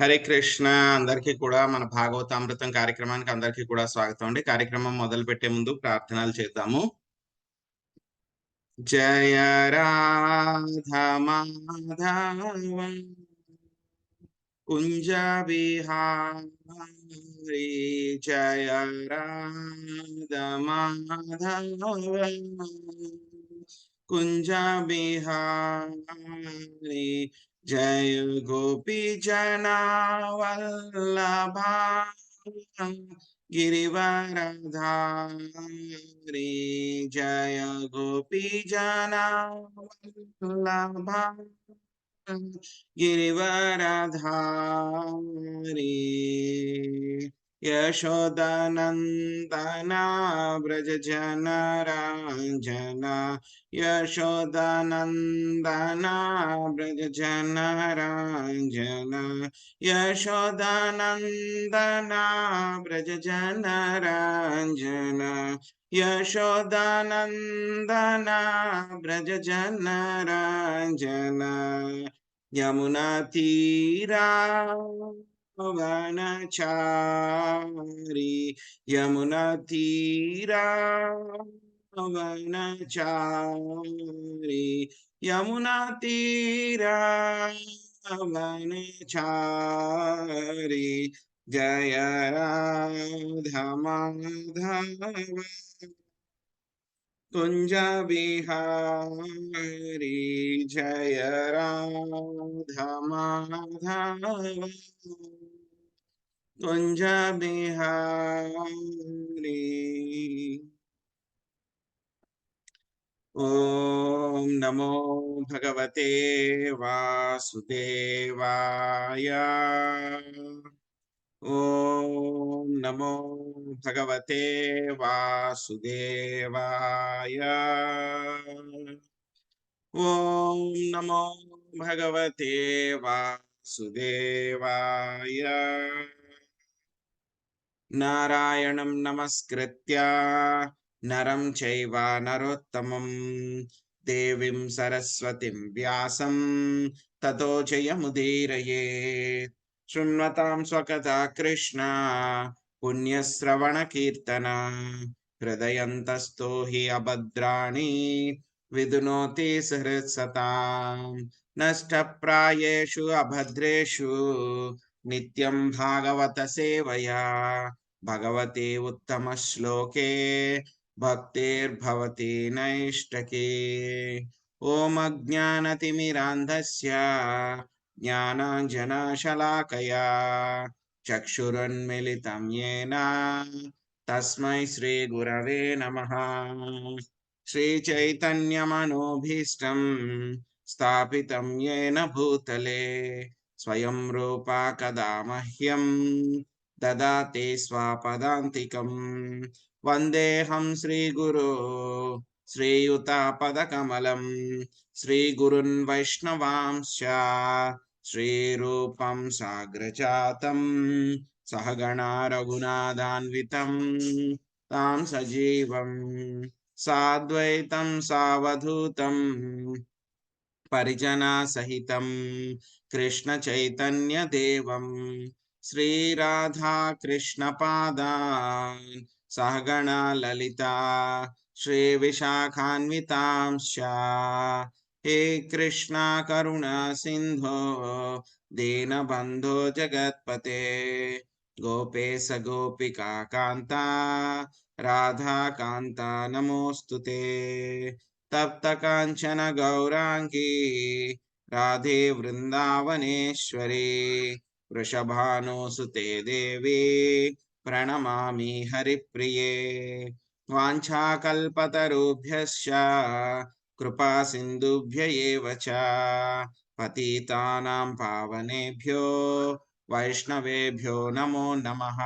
హరే కృష్ణ అందరికీ కూడా మన భాగవతామృతం కార్యక్రమానికి అందరికీ కూడా స్వాగతం అండి. కార్యక్రమం మొదలు పెట్టే ముందు ప్రార్థనలు చేద్దాము. జయ రాధమాధవ కుంజ బిహారీ జయ రాధమాధవ కుంజ బిహారీ जय गोपी जना वल्लभा गिरिवरधारी जय गोपी जना वल्लभा गिरिवरधारी। यशोदनन्दना व्रज जनराञ्जना यशोदनन्दना व्रज जनराञ्जना यशोदनन्दना व्रज जनराञ्जना यशोदानन्दना व्रज जनराञ्जना यमुनातीरा वनचारी यमुनातीरा वनचारी यमुनातीरा वनचारी। जय राधा माधव। कुञ्ज बिहारी जय राधा कुञ्ज बिहारी ॐ नमो भगवते वासुदेवाय ॐ नमो भगवते वासुदेवाय ॐ नमो भगवते वासुदेवाय नारायणं नमस्कृत्य। नरं चैव नरोत्तमं। देवीं सरस्वतीं व्यासं। ततो जयमुदीरयेत्। शृण्वतां स्वकथा कृष्ण। पुण्यश्रवणकीर्तन। हृदयन्तस्थो हि अभद्राणि। विदुनोति सहृत्सतां। नष्टप्रायेषु अभद्रेषु నిత్యం భాగవత సేవయా. భగవతే ఉత్తమ శ్లోకే. భక్తిర్భవతి నైష్టకే. ఓం అజ్ఞానతిమిరాంధస్య జ్ఞానాంజనశలాకయా. చక్షురున్మిళితం యేన తస్మై శ్రీ గురవే నమ. శ్రీ చైతన్యమనోభీష్టం స్థాపితం యేన భూతలే. స్వయం రూపా కదా మహ్యం దదాతి స్వాపదాంతికం వందేహం శ్రీగురు శ్రీయుతాపదకమలం. శ్రీగురున్ వైష్ణవాంశ శ్రీరూపం సాగ్రజాతం. సహగణా రఘునాథాన్వితం. తాం సజీవం సాద్వైతం సావధూతం. పరిజనా సహితం कृष्णचैतन्यदेवं श्रीराधाकृष्णपादान् सहगणा ललिता। श्री श्रीविशाखान्वितांश्च हे कृष्णा करुणा सिन्धो। दीनबन्धो जगत्पते। गोपेश गोपिका कान्ता। राधाकान्ता नमोऽस्तु ते। तप्तकाञ्चन गौराङ्गी। राधे वृन्दावनेश्वरी, वृषभानुसुते देवी, प्रणमामि हरिप्रिये। वाञ्छाकल्पतरुभ्यश्च कृपा सिन्धुभ्य एव च, पतितानां पावनेभ्यो, वैष्णवेभ्यो नमो नमः।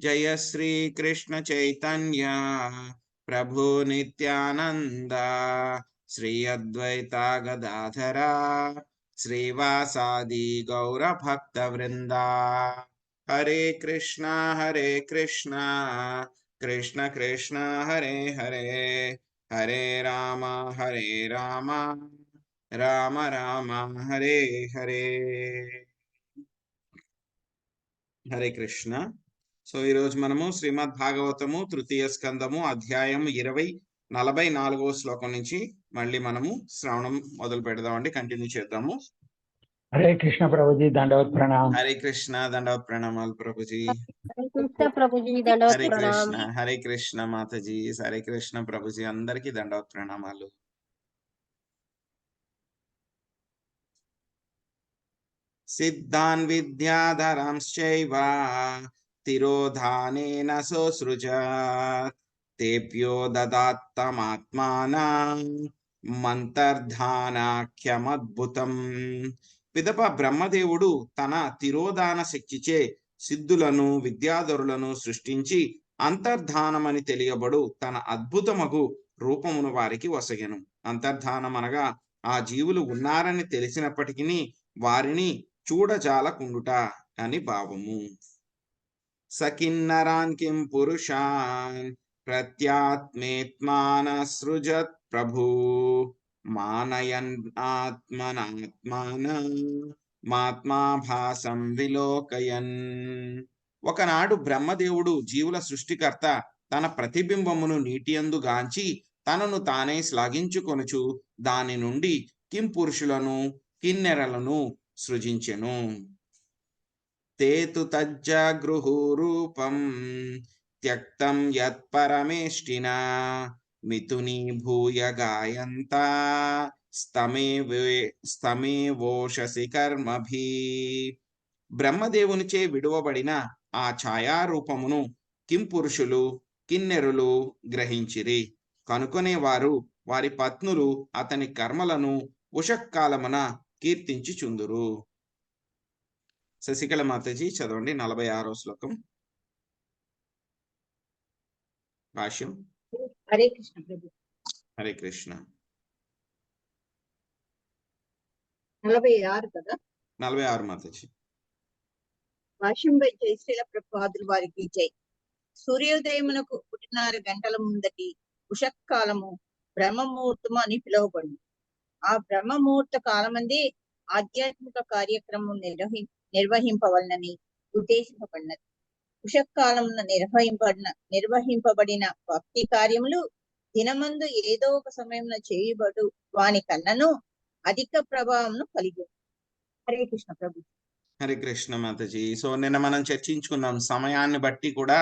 जय श्रीकृष्ण चैतन्य శ్రీ అద్వైతాగదాధర శ్రీవాసాది గౌరభక్త వృంద హరే కృష్ణ హరే కృష్ణ కృష్ణ కృష్ణ హరే హరే హరే రామ హరే రామ రామ రామ హరే హరే హరే కృష్ణ సో ఈరోజు మనము శ్రీమద్ భాగవతము తృతీయ స్కందము అధ్యాయం ఇరవై నలభై నాలుగో శ్లోకం నుంచి మళ్ళీ మనము శ్రవణం మొదలు పెడదామండి. కంటిన్యూ చేద్దాము. హరే కృష్ణ ప్రభుజీ దండవత్ ప్రణామ్. హరే కృష్ణ దండవత్ ప్రణామాలు ప్రభుజీ. హరే కృష్ణ ప్రభుజీ దండవత్ హరే ప్రణామ్. కృష్ణ హరే కృష్ణ మాతాజీ. హరే కృష్ణ ప్రభుజీ అందరికీ దండవత్ ప్రణామాలు. సిద్ధాన్ విద్యాధరంశ్చైవ తిరోధానేన సోసృజత్ తేభ్యో దదాత్తమాత్మాన. మంతర్ధానాఖ్యమద్భుతం. పిదప బ్రహ్మదేవుడు తన తిరోధాన శక్తిచే సిద్ధులను విద్యాధరులను సృష్టించి అంతర్ధానమని తెలియబడు తన అద్భుతమగు రూపమును వారికి వసగెను. అంతర్ధానం అనగా ఆ జీవులు ఉన్నారని తెలిసినప్పటికీ వారిని చూడజాలకుండుట అని భావము. సకిన్నరాన్ కిం పురుషాన్ ప్రత్యాత్మేత్మాన సృజత్ ప్రభూ మానయన్ ఆత్మనాత్మాన మాత్మాభాసం విలోకయన్. ఒకనాడు బ్రహ్మదేవుడు జీవుల సృష్టికర్త తన ప్రతిబింబమును నీటియందు గాంచి తనను తానే శ్లాఘించుకొనుచు దాని నుండి కిం పురుషులను కిన్నెరలను సృజించెను. తేతు తజ్జగృహూరూపం త్యక్తం యత్పరమేష్టినా. మిథునీభూయ గాయంత స్తమే స్తమేవోషసి కర్మభీ బ్రహ్మదేవునిచే విడువబడిన ఆ ఛాయారూపమును కింపురుషులు కిన్నెరులు గ్రహించిరి. కనుకొనే వారు వారి పత్నులు అతని కర్మలను ఉషక్కాలమున కీర్తించుచుందురు. శశికళ మాతజీ చదవండి నలభై ఆరో శ్లోకం. భాష్యం. హరే కృష్ణ ప్రభు. హరే కృష్ణ. నలభై ఆరు కదా? నలభై ఆరు మాతాజీ. భాష్యంపై జయశ్రీల ప్రభుపాదులు వారికి జై. సూర్యోదయమునకు పుట్టినారు గంటల ముందటి ఉషక్కాలము బ్రహ్మముహూర్తము అని పిలువబడింది ఆ బ్రహ్మముహూర్త కాలమంది ఆధ్యాత్మిక కార్యక్రమం నిర్వహి నిర్వహింపవలనని ఉద్దేశింపబడినది. ఉషక్కాలమున నిర్వహింపబడిన నిర్వహింపబడిన భక్తి కార్యములు దినమందు ఏదో ఒక సమయంలో చేయబడు వాని కన్నను అధిక ప్రభావంను కలిగి హరే కృష్ణ ప్రభు. హరే కృష్ణ మాతజీ. సో నిన్న మనం చర్చించుకున్నాం సమయాన్ని బట్టి కూడా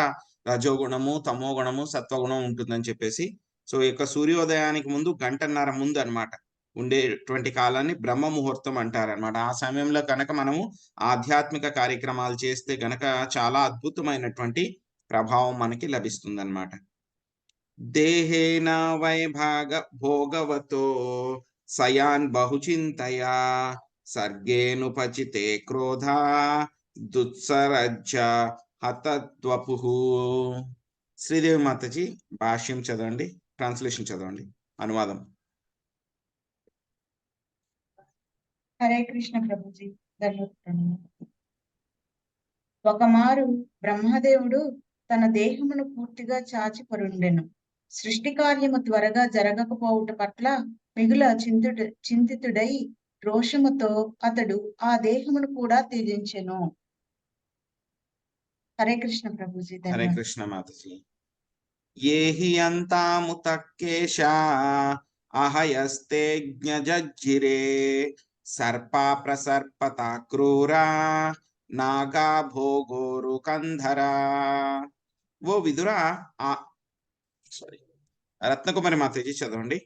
రజోగుణము తమో గుణము సత్వగుణం ఉంటుందని చెప్పేసి. సో ఈ యొక్క సూర్యోదయానికి ముందు గంటన్నర ముందు అన్నమాట ఉండేటువంటి కాలాన్ని బ్రహ్మ ముహూర్తం అంటారనమాట ఆ సమయంలో కనుక మనము ఆధ్యాత్మిక కార్యక్రమాలు చేస్తే గనక చాలా అద్భుతమైనటువంటి ప్రభావం మనకి లభిస్తుంది అనమాట దేహేన వైభాగ భోగవతో సయాన్ బహుచింతయా సర్గేనుపచితే క్రోధ దుత్సరజ్జ హతత్వపు శ్రీదేవి మాతజీ భాష్యం చదవండి ట్రాన్స్లేషన్ చదవండి. అనువాదం. హరే కృష్ణ ప్రభుజీ ధన్యవాదాలు. ఒకమారు బ్రహ్మదేవుడు తన దేహమును పూర్తిగా చాచి పరుండెను సృష్టి కార్యము త్వరగా జరగకపోవుట పట్ల మిగుల చింతుడు చింతితుడై రోషముతో అతడు ఆ దేహమును కూడా త్యజించెను. హరే కృష్ణ ప్రభుజీ హరే కృష్ణ మాతజీ. ఏ హి అంతాముతకేశ అహయస్తే జ్ఞజజ్జిరే. సర్పా ప్రసర్పత క్రూరా నాగా భోగోరు కంధరా ఓ విదురా ఆ సారీ రత్నకుమారి మాతజీ చదవండి.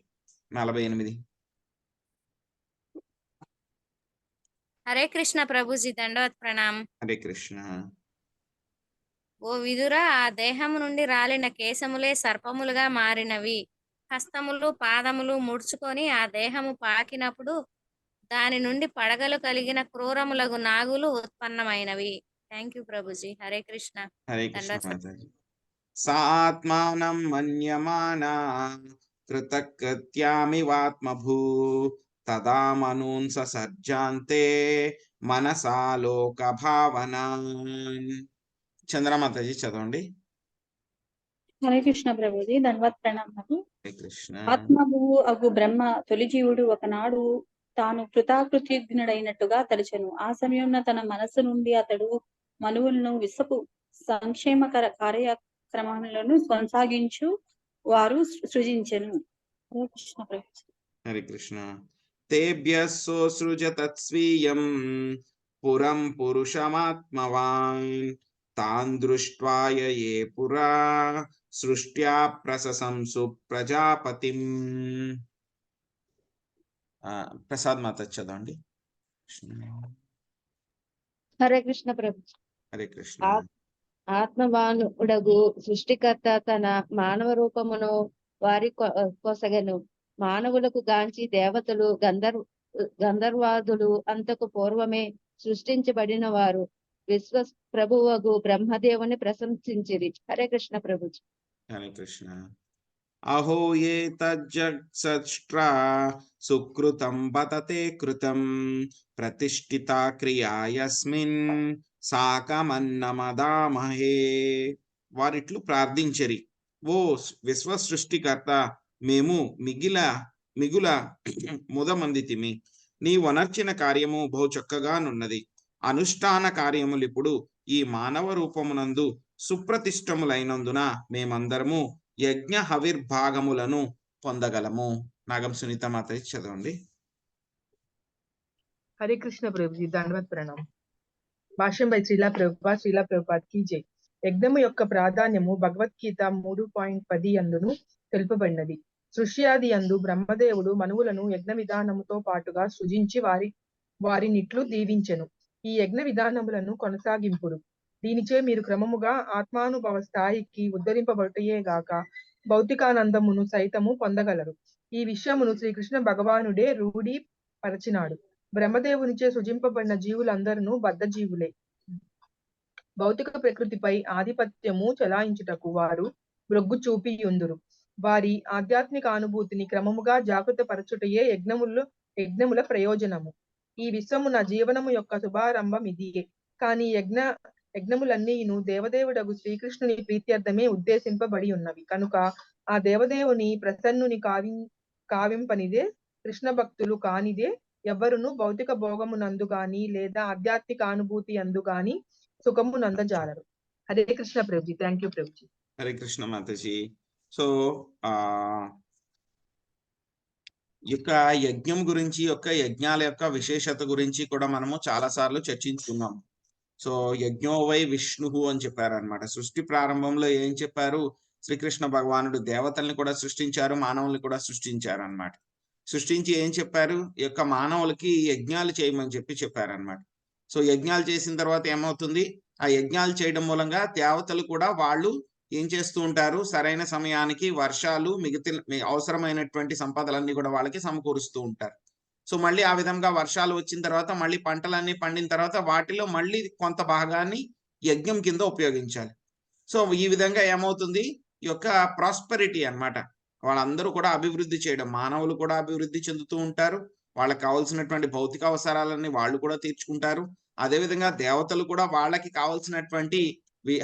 నలభై ఎనిమిది. హరే కృష్ణ ప్రభుజీ దండవత్ ప్రణామ్ హరే కృష్ణ. ఓ విదురా ఆ దేహము నుండి రాలిన కేశములే సర్పములుగా మారినవి. హస్తములు పాదములు ముడుచుకొని ఆ దేహము పాకినప్పుడు దాని నుండి పడగలు కలిగిన క్రూరములగు నాగులు ఉత్పన్నమైనవి. థ్యాంక్ యూ ప్రభుజీ హరే కృష్ణ హరే సాత్మానం మన్యమానా కృతకృత్యామివాత్మభూ తదా మనూన్ సర్జాంతే మనసా లోక భావనాన్ చంద్రమాతాజీ చదవండి. హరే కృష్ణ ప్రభుజీ ధన్వత్ కృష్ణ ఆత్మభువు అగు బ్రహ్మ తొలి జీవుడు ఒకనాడు తాను కృతాకృతజ్ఞుడైనట్టుగా తలిచెను. ఆ సమయంలో తన మనస్సు నుండి అతడు మనువులను విసపు సంక్షేమకర కార్యక్రమాలను కొనసాగించు వారు సృజించెను. హరి కృష్ణ తేభ్య సోసృజ తత్స్వీయం పురం పురుషమాత్మవాన్. తాన్ దృష్ట్వాయ ఏ పురా సృష్ట్యా ప్రశంసు ప్రజాపతిం. ప్రసాద్ మాత చదవండి హరే కృష్ణ ప్రభు. హరే కృష్ణ. ఆత్మవానుడగు సృష్టికర్త తన మానవ రూపమును వారి కొసగెను. మానవులకు గాంచి దేవతలు గంధర్వ గంధర్వాదులు అంతకు పూర్వమే సృష్టించబడిన వారు విశ్వ ప్రభువగు బ్రహ్మదేవుని ప్రశంసించిరి. హరే కృష్ణ ప్రభు హరే కృష్ణ. అహో ఏ తజ్జట్రా సుకృతం బతతే కృతం ప్రతిష్ఠిత క్రియాయస్మిన్ సాకమన్నమదామహే. వారిట్లు ప్రార్థించరి. ఓ విశ్వ సృష్టికర్త మేము మిగిల మిగుల ముదమందితిమి. నీ వనర్చిన కార్యము బహు చక్కగానున్నది అనుష్ఠాన కార్యములిప్పుడు ఈ మానవ రూపమునందు సుప్రతిష్టములైనందున మేమందరము యజ్ఞ హవిర్భాగములను పొందగలము. నాగం సునీత మాత చదవండి. హరే కృష్ణ ప్రభుజీ దండవత్ ప్రణాం భాష్యం బై శ్రీలా ప్రభుపా శ్రీలా ప్రభుపాద్ కీ జై. యజ్ఞము యొక్క ప్రాధాన్యము భగవద్గీత మూడు పాయింట్ పది అందును తెలుపబడినది. సృష్యాది అందు బ్రహ్మదేవుడు మనువులను యజ్ఞ విధానముతో పాటుగా సృజించి వారి వారినిట్లు దీవించెను. ఈ యజ్ఞ విధానములను కొనసాగింపుడు. దీనిచే మీరు క్రమముగా ఆత్మానుభవ స్థాయికి ఉద్ధరింపబడుటయే గాక భౌతికానందమును సైతము పొందగలరు. ఈ విషయమును శ్రీకృష్ణ భగవానుడే రూఢి పరచినాడు బ్రహ్మదేవునిచే సృజింపబడిన జీవులందరూ బద్ధ జీవులే భౌతిక ప్రకృతిపై ఆధిపత్యము చెలాయించుటకు వారు మొగ్గు చూపి ఉందురు వారి ఆధ్యాత్మిక అనుభూతిని క్రమముగా జాగ్రత్త పరచుటయే యజ్ఞములు యజ్ఞముల ప్రయోజనము. ఈ విశ్వమున జీవనము యొక్క శుభారంభం ఇదియే. కానీ యజ్ఞ యజ్ఞములన్నీను దేవదేవుడగు శ్రీకృష్ణుని ప్రీత్యర్థమే ఉద్దేశింపబడి ఉన్నవి. కనుక ఆ దేవదేవుని ప్రసన్నుని కావి కావింపనిదే కృష్ణ భక్తులు కానిదే ఎవరును భౌతిక భోగమునందు గాని లేదా ఆధ్యాత్మిక అనుభూతి అందు గాని సుఖము నందజాలరు. Hare Krishna Prabhuji. Thank you Prabhuji. Hare Krishna Mataji. So ఆ యొక్క యజ్ఞం గురించి యొక్క యజ్ఞాల యొక్క విశేషత గురించి కూడా మనము చాలా సార్లు చర్చించుకున్నాం. సో యజ్ఞోవై విష్ణువు అని చెప్పారనమాట సృష్టి ప్రారంభంలో ఏం చెప్పారు? శ్రీకృష్ణ భగవానుడు దేవతల్ని కూడా సృష్టించారు మానవుల్ని కూడా సృష్టించారు అనమాట సృష్టించి ఏం చెప్పారు? ఈ యొక్క మానవులకి యజ్ఞాలు చేయమని చెప్పి చెప్పారనమాట సో యజ్ఞాలు చేసిన తర్వాత ఏమవుతుంది? ఆ యజ్ఞాలు చేయడం మూలంగా దేవతలు కూడా వాళ్ళు ఏం చేస్తూ ఉంటారు? సరైన సమయానికి వర్షాలు మిగతా అవసరమైనటువంటి సంపదలన్నీ కూడా వాళ్ళకి సమకూరుస్తూ ఉంటారు. సో మళ్ళీ ఆ విధంగా వర్షాలు వచ్చిన తర్వాత మళ్ళీ పంటలన్నీ పండిన తర్వాత వాటిలో మళ్ళీ కొంత భాగాన్ని యజ్ఞం కింద ఉపయోగించాలి. సో ఈ విధంగా ఏమవుతుంది? ఈ యొక్క ప్రాస్పెరిటీ అన్నమాట. వాళ్ళందరూ కూడా అభివృద్ధి చేయడం మానవులు కూడా అభివృద్ధి చెందుతూ ఉంటారు. వాళ్ళకి కావాల్సినటువంటి భౌతిక అవసరాలన్నీ వాళ్ళు కూడా తీర్చుకుంటారు. అదేవిధంగా దేవతలు కూడా వాళ్ళకి కావాల్సినటువంటి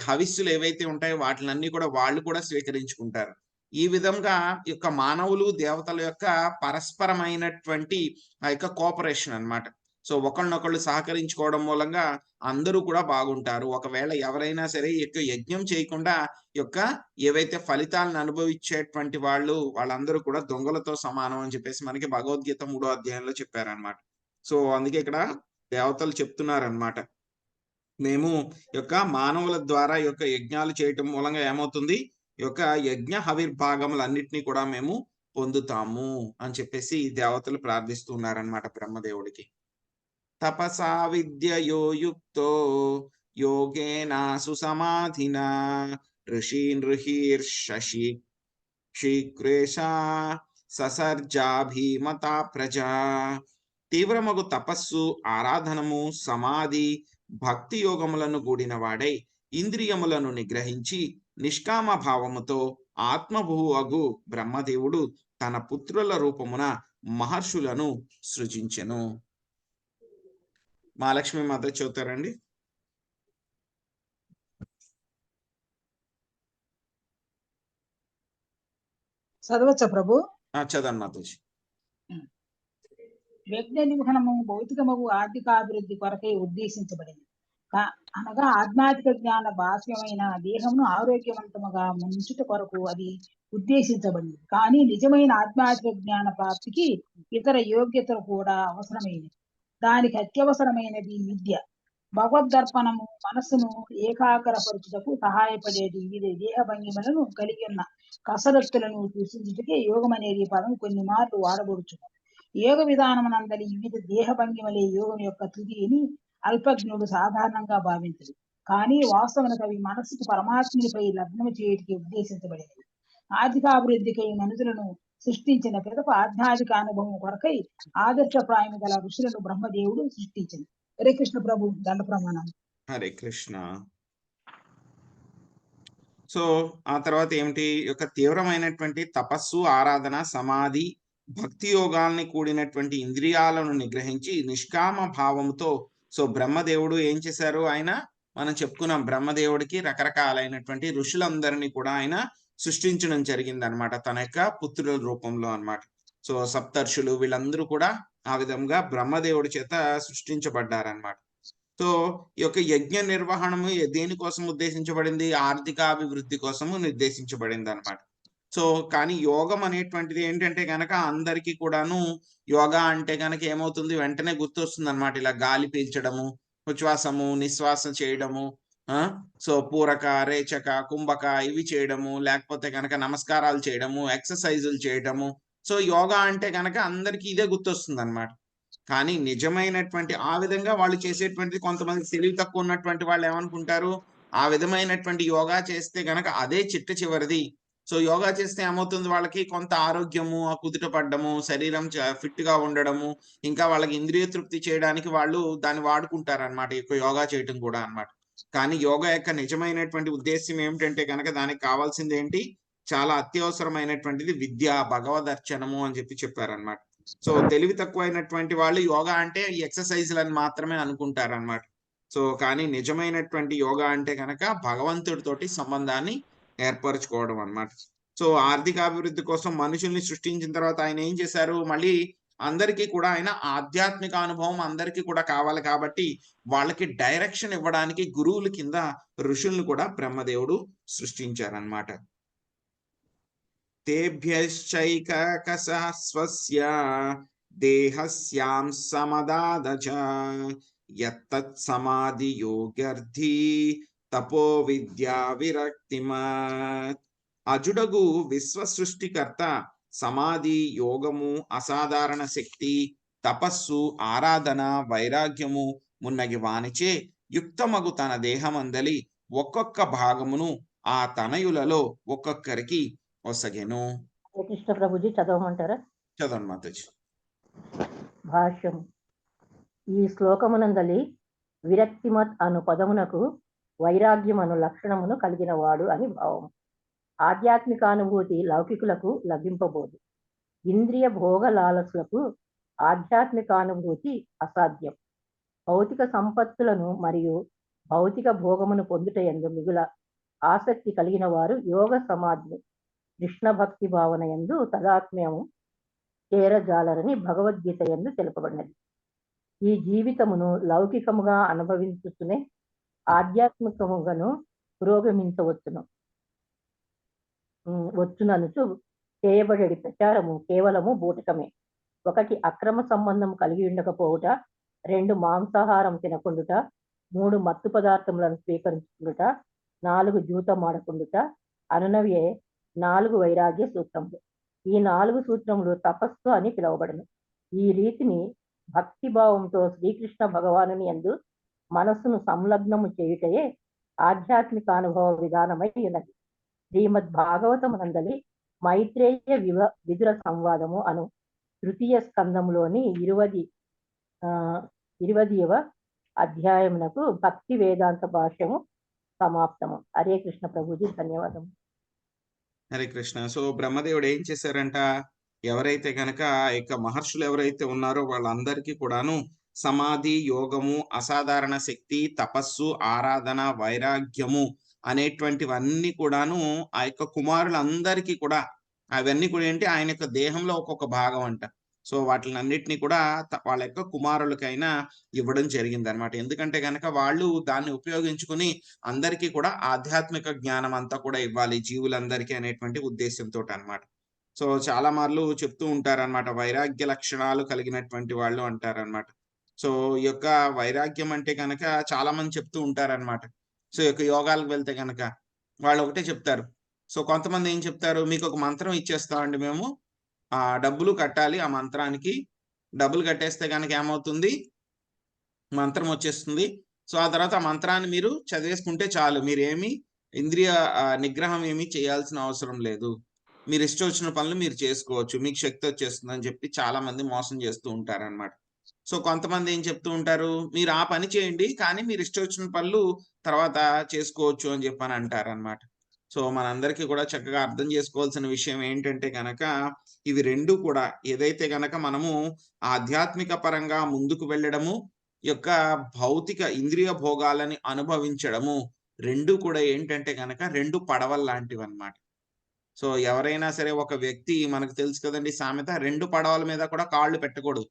హవిస్సులు ఏవైతే ఉంటాయో వాటిలన్నీ కూడా వాళ్ళు కూడా స్వీకరించుకుంటారు. ఈ విధంగా ఈ యొక్క మానవులు దేవతల యొక్క పరస్పరమైనటువంటి ఆ యొక్క కోఆపరేషన్ అన్నమాట. సో ఒకళ్ళనొకళ్ళు సహకరించుకోవడం మూలంగా అందరూ కూడా బాగుంటారు. ఒకవేళ ఎవరైనా సరే యొక్క యజ్ఞం చేయకుండా యొక్క ఏవైతే ఫలితాలను అనుభవించేటువంటి వాళ్ళు వాళ్ళందరూ కూడా దొంగలతో సమానం అని చెప్పేసి మనకి భగవద్గీత మూడో అధ్యాయంలో చెప్పారనమాట సో అందుకే ఇక్కడ దేవతలు చెప్తున్నారనమాట మేము ఈ యొక్క మానవుల ద్వారా ఈ యొక్క యజ్ఞాలు చేయటం మూలంగా ఏమవుతుంది? యొక్క యజ్ఞ హవిర్భాగములన్నిటినీ కూడా మేము పొందుతాము అని చెప్పేసి ఈ దేవతలు ప్రార్థిస్తున్నారనమాట బ్రహ్మదేవుడికి. తపసా విద్యయో యుక్తో యోగేన సుసమాధినా ఋషి నృహీర్షి ససర్జా ససర్జాభీమతా ప్రజా. తీవ్రమగు తపస్సు ఆరాధనము సమాధి భక్తి యోగములను కూడిన వాడై ఇంద్రియములను నిగ్రహించి నిష్కామ భావముతో ఆత్మభువగు బ్రహ్మదేవుడు తన పుత్రుల రూపమున మహర్షులను సృజించెను. మహాలక్ష్మి మాత చదువుతారండి చదవచ్చా ప్రభు? ఆ, చదవండి మాతాజీ. యజ్ఞ నిర్వహణము భౌతికమగు ఆర్థికాభివృద్ధి కొరకై ఉద్దేశించబడింది. అనగా ఆధ్యాత్మిక జ్ఞాన భాష్యమైన దేహమును ఆరోగ్యవంతముగా ముంచుట కొరకు అది ఉద్దేశించబడింది. కానీ నిజమైన ఆధ్యాత్మిక జ్ఞాన ప్రాప్తికి ఇతర యోగ్యతలు కూడా అవసరమైనది దానికి అత్యవసరమైనది విద్య. భగవద్దర్పణము మనస్సును ఏకాగ్రపరచుటకు సహాయపడేది వివిధ దేహ భంగిమలను కలిగి ఉన్న కసరత్తులను సూచించుటకే యోగం అనేది పదం కొన్ని మార్లు వాడబడుచున్నది. యోగ విధానం అందరి వివిధ దేహ భంగిమలే యోగం యొక్క తుది అని అల్పజ్ఞుడు సాధారణంగా భావించడు కానీ వాస్తవానికి అవి మనస్సుకు పరమాత్మునిపై లగ్నము చేయటికి ఉద్దేశించబడినవి ఆర్థికాభివృద్ధికై మనుషులను సృష్టించిన పిదప ఆధ్యాత్మిక అనుభవం కొరకై ఆదర్శప్రాయం గల ఋషులను బ్రహ్మదేవుడు సృష్టించింది హరే కృష్ణ ప్రభు దండ ప్రమాణం. హరే కృష్ణ. సో ఆ తర్వాత ఏమిటి? యొక్క తీవ్రమైనటువంటి తపస్సు ఆరాధన సమాధి భక్తి యోగాల్ని కూడినటువంటి ఇంద్రియాలను నిగ్రహించి నిష్కామ భావంతో సో బ్రహ్మదేవుడు ఏం చేశారు? ఆయన మనం చెప్పుకున్నాం బ్రహ్మదేవుడికి రకరకాలైనటువంటి ఋషులందరినీ కూడా ఆయన సృష్టించడం జరిగింది అనమాట తన యొక్క పుత్రుల రూపంలో అన్నమాట. సో సప్తర్షులు వీళ్ళందరూ కూడా ఆ విధంగా బ్రహ్మదేవుడి చేత సృష్టించబడ్డారనమాట సో ఈ యొక్క యజ్ఞ నిర్వహణము దేనికోసం ఉద్దేశించబడింది? ఆర్థిక అభివృద్ధి కోసము నిర్దేశించబడింది అనమాట సో కానీ యోగం అనేటువంటిది ఏంటంటే గనక అందరికీ కూడాను యోగా అంటే గనక ఏమవుతుంది? వెంటనే గుర్తొస్తుంది అనమాట ఇలా గాలి పీల్చడము ఉచ్ఛ్వాసము నిశ్వాసం చేయడము ఆ? సో పూరక రేచక కుంభక ఇవి చేయడము లేకపోతే గనక నమస్కారాలు చేయడము ఎక్సర్సైజులు చేయడము. సో యోగా అంటే గనక అందరికీ ఇదే గుర్తొస్తుంది అనమాట కానీ నిజమైనటువంటి ఆ విధంగా వాళ్ళు చేసేటువంటిది కొంతమంది తెలివి తక్కువ ఉన్నటువంటి వాళ్ళు ఏమనుకుంటారు? ఆ విధమైనటువంటి యోగా చేస్తే గనక అదే చిట్ట చివరిది. సో యోగా చేస్తే ఏమవుతుంది? వాళ్ళకి కొంత ఆరోగ్యము ఆ కుదుట పడ్డము శరీరం ఫిట్గా ఉండడము ఇంకా వాళ్ళకి ఇంద్రియ తృప్తి చేయడానికి వాళ్ళు దాన్ని వాడుకుంటారు అనమాట ఎక్కువ యోగా చేయటం కూడా అన్నమాట. కానీ యోగా యొక్క నిజమైనటువంటి ఉద్దేశం ఏమిటంటే కనుక దానికి కావాల్సింది ఏంటి? చాలా అత్యవసరమైనటువంటిది విద్య భగవదర్చనము అని చెప్పి చెప్పారనమాట సో తెలివి తక్కువైనటువంటి వాళ్ళు యోగా అంటే ఈ ఎక్సర్సైజ్లని మాత్రమే అనుకుంటారనమాట సో కానీ నిజమైనటువంటి యోగా అంటే కనుక భగవంతుడితోటి సంబంధాన్ని ఏర్పరచుకోవడం అన్నమాట. సో ఆర్థిక అభివృద్ధి కోసం మనుషుల్ని సృష్టించిన తర్వాత ఆయన ఏం చేశారు? మళ్ళీ అందరికీ కూడా ఆయన ఆధ్యాత్మిక అనుభవం అందరికీ కూడా కావాలి కాబట్టి వాళ్ళకి డైరెక్షన్ ఇవ్వడానికి గురువుల కింద ఋషుల్ని కూడా బ్రహ్మదేవుడు సృష్టించారనమాట తేభ్యశ్చైకస దేహస్యాం సమదాదచ యత్తత్ సమాధి యోగ్యర్థి తపో విద్యా విరక్తిమత్ అజుడగు విశ్వ సృష్టికర్త సమాధి యోగము అసాధారణ శక్తి తపస్సు ఆరాధన వైరాగ్యము మున్నగి వానిచే యుక్తమగు తన దేహమందలి ఒక్కొక్క భాగమును ఆ తనయులలో ఒక్కొక్కరికి ఒసగెను. కృష్ణ ప్రభుజీ చదవమంటారా? చదవండి మాతాజీ. భాష్యం ఈ శ్లోకమునందలి విరక్తిమత్ అను పదమునకు వైరాగ్యం అను లక్షణమును కలిగిన వాడు అని భావం. ఆధ్యాత్మిక అనుభూతి లౌకికులకు లభింపబోదు. ఇంద్రియ భోగ లాలసులకు ఆధ్యాత్మిక అనుభూతి అసాధ్యం. భౌతిక సంపత్తులను మరియు భౌతిక భోగమును పొందుట ఎందు మిగుల ఆసక్తి కలిగిన వారు యోగ సమాధి కృష్ణ భక్తి భావన ఎందు తదాత్మ్యము చేరజాలరని భగవద్గీత ఎందు తెలుపబడినది. ఈ జీవితమును లౌకికముగా అనుభవించుతూనే ఆధ్యాత్మికముగాను పురోగమించవచ్చును. ఉమ్, వచ్చుననుచు ప్రచారము కేవలము బూటకమే. ఒకటి అక్రమ సంబంధం కలిగి ఉండకపోవుట రెండు మాంసాహారం తినకుండుట మూడు మత్తు పదార్థములను స్వీకరించుకుండుట నాలుగు జూతం ఆడకుండుట అనునవే నాలుగు వైరాగ్య సూత్రములు. ఈ నాలుగు సూత్రములు తపస్సు అని పిలువబడును. ఈ రీతిని భక్తి భావంతో శ్రీకృష్ణ భగవానుని యందు మనస్సును సంలగ్నము చేయుటయే ఆధ్యాత్మిక అనుభవ విధానమై ఉన్నది. శ్రీమద్ భాగవతమునందలి మైత్రేయ వివ విదుర సంవాదము అను తృతీయ స్కంధములోని ఇరువది ఆ ఇరువదివ అధ్యాయమునకు భక్తి వేదాంత భాష్యము సమాప్తము. హరే కృష్ణ ప్రభుజీ ధన్యవాదం హరే కృష్ణ. సో బ్రహ్మదేవుడు ఏం చేశారంట? ఎవరైతే గనక ఆ యొక్క మహర్షులు ఎవరైతే ఉన్నారో వాళ్ళందరికీ కూడాను సమాధి యోగము అసాధారణ శక్తి తపస్సు ఆరాధన వైరాగ్యము అనేటువంటివన్నీ కూడాను ఆ యొక్క కుమారులందరికీ కూడా అవన్నీ కూడా ఏంటి? ఆయన యొక్క దేహంలో ఒక్కొక్క భాగం అంట. సో వాటిని అన్నిటిని కూడా వాళ్ళ యొక్క కుమారులకైనా ఇవ్వడం జరిగింది అనమాట ఎందుకంటే కనుక వాళ్ళు దాన్ని ఉపయోగించుకుని అందరికీ కూడా ఆధ్యాత్మిక జ్ఞానం అంతా కూడా ఇవ్వాలి జీవులందరికీ అనేటువంటి ఉద్దేశంతో అన్నమాట సో చాలా మార్లు చెప్తూ ఉంటారన్నమాట వైరాగ్య లక్షణాలు కలిగినటువంటి వాళ్ళు అంటారనమాట. సో ఈ యొక్క వైరాగ్యం అంటే కనుక చాలా మంది చెప్తూ ఉంటారన్నమాట. సో ఈ యొక్క యోగాలకు వెళ్తే కనుక వాళ్ళు ఒకటే చెప్తారు. సో కొంతమంది ఏం చెప్తారు? మీకు ఒక మంత్రం ఇచ్చేస్తామండి మేము. ఆ డబ్బులు కట్టాలి ఆ మంత్రానికి డబ్బులు కట్టేస్తే కనుక ఏమవుతుంది? మంత్రం వచ్చేస్తుంది. సో ఆ తర్వాత ఆ మంత్రాన్ని మీరు చదివేసుకుంటే చాలు. మీరేమి ఇంద్రియ నిగ్రహం ఏమి చేయాల్సిన అవసరం లేదు. మీరు ఇష్టం వచ్చిన పనులు మీరు చేసుకోవచ్చు. మీకు శక్తి వచ్చేస్తుంది అని చెప్పి చాలా మంది మోసం చేస్తూ ఉంటారన్నమాట. సో కొంతమంది ఏం చెప్తూ ఉంటారు మీరు ఆ పని చేయండి కానీ మీరు ఇష్టం వచ్చిన పనులు తర్వాత చేసుకోవచ్చు అని చెప్పని అంటారన్నమాట. సో మనందరికీ కూడా చక్కగా అర్థం చేసుకోవాల్సిన విషయం ఏంటంటే కనుక ఇవి రెండు కూడా ఏదైతే గనక మనము ఆధ్యాత్మిక పరంగా ముందుకు వెళ్ళడము యొక్క భౌతిక ఇంద్రియ భోగాలని అనుభవించడము రెండు కూడా ఏంటంటే గనక రెండు పడవలు లాంటివి అన్నమాట సో ఎవరైనా సరే ఒక వ్యక్తి మనకు తెలుసు కదండి సామెత రెండు పడవల మీద కూడా కాళ్ళు పెట్టకూడదు.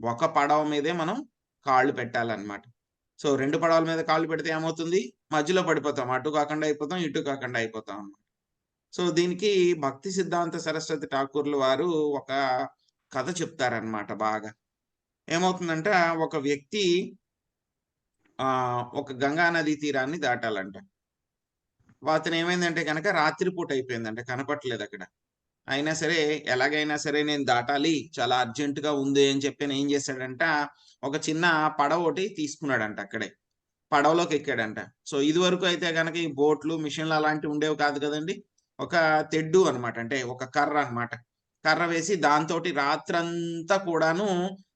ఒక పడవ మీదే మనం కాళ్ళు పెట్టాలన్నమాట. సో రెండు పడవల మీద కాళ్ళు పెడితే ఏమవుతుంది? మధ్యలో పడిపోతాం. అటు కాకుండా అయిపోతాం ఇటు కాకుండా అయిపోతాం అన్నమాట. సో దీనికి భక్తి సిద్ధాంత సరస్వతి ఠాకూర్లు వారు ఒక కథ చెప్తారనమాట బాగా. ఏమవుతుందంటే ఒక వ్యక్తి ఆ ఒక గంగా నదీ తీరాన్ని దాటాలంట. అతను ఏమైందంటే కనుక రాత్రిపూట అయిపోయిందంట కనపట్లేదు అక్కడ. అయినా సరే ఎలాగైనా సరే నేను దాటాలి చాలా అర్జెంట్గా ఉంది అని చెప్పి ఏం చేశాడంట ఒక చిన్న పడవ ఒకటి తీసుకున్నాడంట అక్కడే. పడవలోకి ఎక్కాడంట. సో ఇది వరకు అయితే కనుక ఈ బోట్లు మిషన్లు అలాంటివి ఉండేవి కాదు కదండి. ఒక తెడ్డు అన్నమాట అంటే ఒక కర్ర అన్నమాట. కర్ర వేసి దాంతో రాత్రంతా కూడాను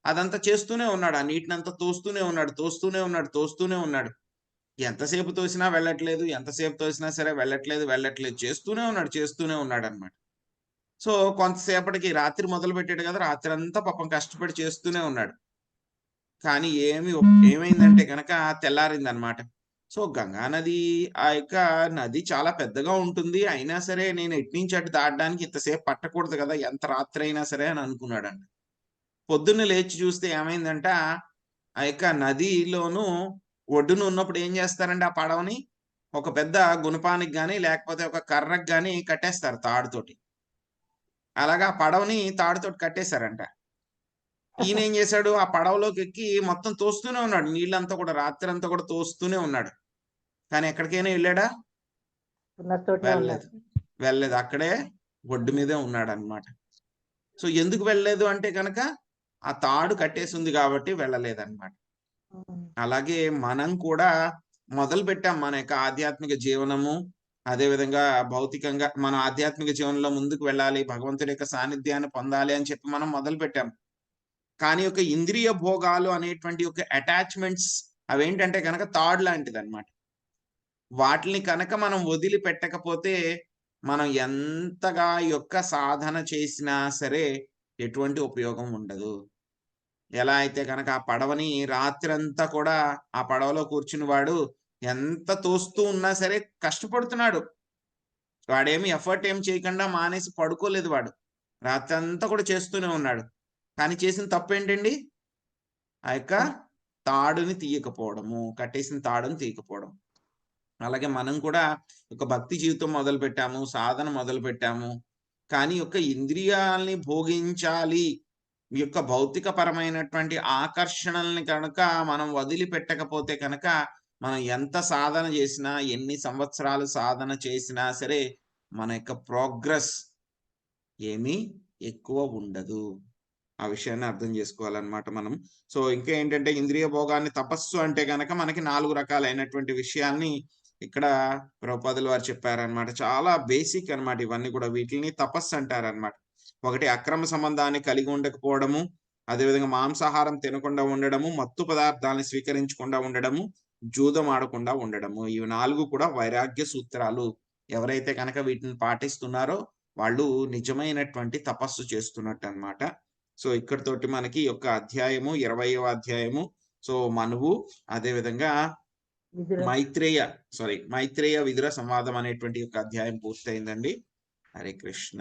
అదంతా చేస్తూనే ఉన్నాడు. ఆ నీటినంతా తోస్తూనే ఉన్నాడు తోస్తూనే ఉన్నాడు తోస్తూనే ఉన్నాడు. ఎంతసేపు తోసినా వెళ్ళట్లేదు ఎంతసేపు తోసినా సరే వెళ్ళట్లేదు వెళ్ళట్లేదు. చేస్తూనే ఉన్నాడు చేస్తూనే ఉన్నాడు అనమాట సో కొంతసేపటికి రాత్రి మొదలు పెట్టాడు కదా రాత్రి అంతా పాపం కష్టపడి చేస్తూనే ఉన్నాడు. కానీ ఏమి ఏమైందంటే కనుక తెల్లారింది అనమాట సో గంగా నది ఆ యొక్క నది చాలా పెద్దగా ఉంటుంది. అయినా సరే నేను ఎట్నుంచి అటు దాటడానికి ఇంతసేపు పట్టకూడదు కదా ఎంత రాత్రి అయినా సరే అని అనుకున్నాడంట. పొద్దున్న లేచి చూస్తే ఏమైందంట ఆ యొక్క నదిలోను ఒడ్డున ఉన్నప్పుడు ఏం చేస్తారంటే ఆ పడవని? ఒక పెద్ద గుణపానికి గాని లేకపోతే ఒక కర్రకు గాని కట్టేస్తారు తాడుతోటి. అలాగా ఆ పడవని తాడుతోటి కట్టేశారంట. ఈయన ఏం చేశాడు? ఆ పడవలోకి ఎక్కి మొత్తం తోస్తూనే ఉన్నాడు. నీళ్ళంతా కూడా రాత్రి అంతా కూడా తోస్తూనే ఉన్నాడు. కానీ ఎక్కడికైనా వెళ్ళాడా? వెళ్ళలేదు. వెళ్ళలేదు. అక్కడే ఒడ్డు మీదే ఉన్నాడు అనమాట సో ఎందుకు వెళ్ళలేదు అంటే కనుక ఆ తాడు కట్టేసి ఉంది కాబట్టి వెళ్ళలేదు అనమాట అలాగే మనం కూడా మొదలు పెట్టాం మన యొక్క ఆధ్యాత్మిక జీవనము. అదే విధంగా భౌతికంగా మన ఆధ్యాత్మిక జీవనంలో ముందుకు వెళ్ళాలి భగవంతుడి యొక్క సాన్నిధ్యాన్ని పొందాలి అని చెప్పి మనం మొదలు పెట్టాం. కానీ ఒక ఇంద్రియ భోగాలు అనేటువంటి ఒక అటాచ్మెంట్స్ అవేంటంటే కనుక తాడ్ లాంటిది అనమాట వాటిని కనుక మనం వదిలిపెట్టకపోతే మనం ఎంతగా యొక్క సాధన చేసినా సరే ఎటువంటి ఉపయోగం ఉండదు. ఎలా అయితే కనుక ఆ పడవని రాత్రంతా కూడా ఆ పడవలో కూర్చుని వాడు ఎంత తోస్తూ ఉన్నా సరే కష్టపడుతున్నాడు. వాడేమి ఎఫర్ట్ ఏం చేయకుండా మానేసి పడుకోలేదు వాడు. రాత్రి అంతా కూడా చేస్తూనే ఉన్నాడు. కానీ చేసిన తప్పు ఏంటండి ఆ యొక్క తాడుని తీయకపోవడము కట్టేసిన తాడుని తీయకపోవడం. అలాగే మనం కూడా ఒక భక్తి జీవితం మొదలు పెట్టాము సాధన మొదలు పెట్టాము. కానీ యొక్క ఇంద్రియాల్ని భోగించాలి. ఈ యొక్క భౌతిక పరమైనటువంటి ఆకర్షణల్ని కనుక మనం వదిలిపెట్టకపోతే కనుక మనం ఎంత సాధన చేసినా ఎన్ని సంవత్సరాలు సాధన చేసినా సరే మన యొక్క ప్రోగ్రెస్ ఏమీ ఎక్కువ ఉండదు. ఆ విషయాన్ని అర్థం చేసుకోవాలన్నమాట మనం. సో ఇంకా ఏంటంటే ఇంద్రియ భోగాన్ని తపస్సు అంటే కనుక మనకి నాలుగు రకాలైనటువంటి విషయాల్ని ఇక్కడ ప్రభుపాదుల వారు చెప్పారనమాట చాలా బేసిక్ అన్నమాట ఇవన్నీ కూడా. వీటిని తపస్సు అంటారనమాట ఒకటి అక్రమ సంబంధాన్ని కలిగి ఉండకపోవడము అదేవిధంగా మాంసాహారం తినకుండా ఉండడము మత్తు పదార్థాలను స్వీకరించకుండా ఉండడము జూదం ఆడకుండా ఉండడము. ఇవి నాలుగు కూడా వైరాగ్య సూత్రాలు. ఎవరైతే కనుక వీటిని పాటిస్తున్నారో వాళ్ళు నిజమైనటువంటి తపస్సు చేస్తున్నట్టు అన్నమాట సో ఇక్కడితోటి మనకి యొక్క అధ్యాయము ఇరవయవ అధ్యాయము. సో మనువు అదే విధంగా మైత్రేయ సారీ మైత్రేయ విదుర సంవాదం అనేటువంటి యొక్క అధ్యాయం పూర్తయిందండి. హరే కృష్ణ.